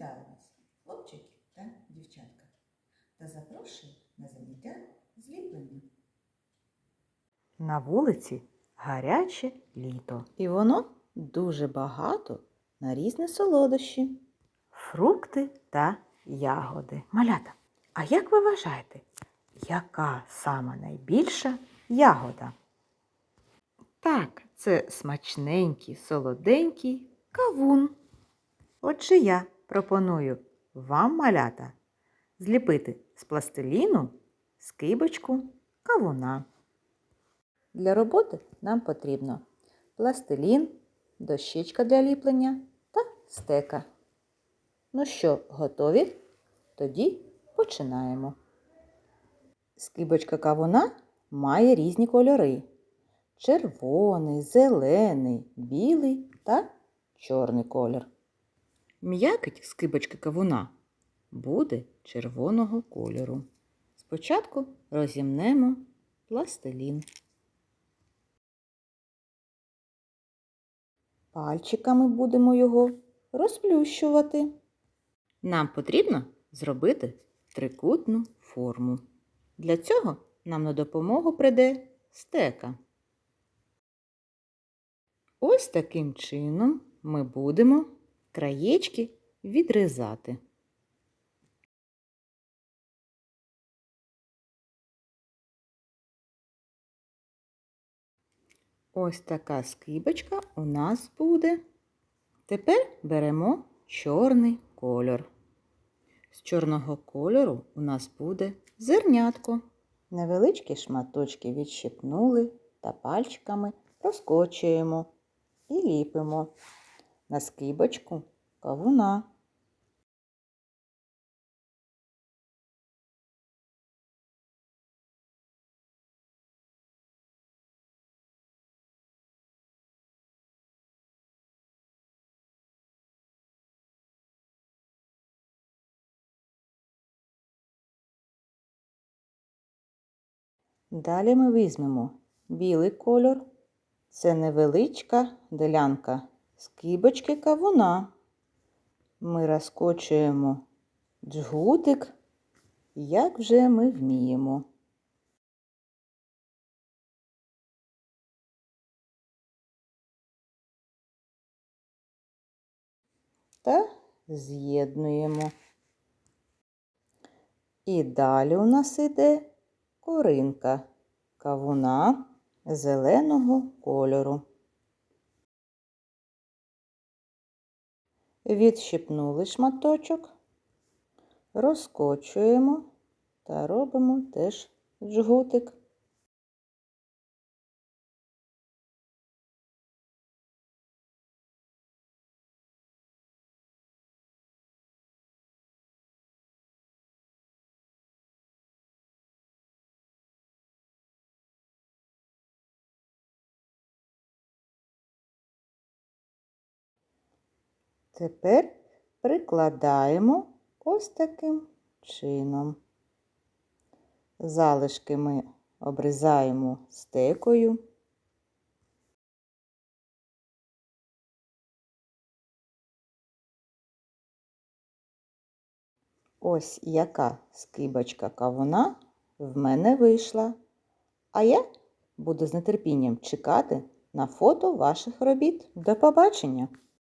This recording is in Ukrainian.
Вітаю вас, хлопчики та дівчатка, та запрошую на заняття зліплення. На вулиці гаряче літо. І воно дуже багато на різні солодощі, фрукти та ягоди. Малята, а як ви вважаєте, яка сама найбільша ягода? Так, це смачненький, солоденький кавун. Отже, я пропоную вам, малята, зліпити з пластиліну скибочку кавуна. Для роботи нам потрібно пластилін, дощечка для ліплення та стека. Ну що, готові? Тоді починаємо. Скибочка кавуна має різні кольори: червоний, зелений, білий та чорний колір. М'якоть скибочки кавуна буде червоного кольору. Спочатку розімнемо пластилін. Пальчиками будемо його розплющувати. Нам потрібно зробити трикутну форму. Для цього нам на допомогу прийде стека. Ось таким чином ми будемо краєчки відрізати. Ось така скибочка у нас буде. Тепер беремо чорний кольор. З чорного кольору у нас буде зернятко. Невеличкі шматочки відщипнули та пальчиками розкочуємо і ліпимо на скибочку кавуна. Далі ми візьмемо білий кольор. Це невеличка ділянка скибочки кавуна. Ми розкочуємо джгутик, як вже ми вміємо. Та з'єднуємо. І далі у нас іде коринка кавуна зеленого кольору. Відщипнули шматочок, розкочуємо та робимо теж джгутик. Тепер прикладаємо ось таким чином. Залишки ми обрізаємо стекою. Ось яка скибочка кавуна в мене вийшла. А я буду з нетерпінням чекати на фото ваших робіт. До побачення!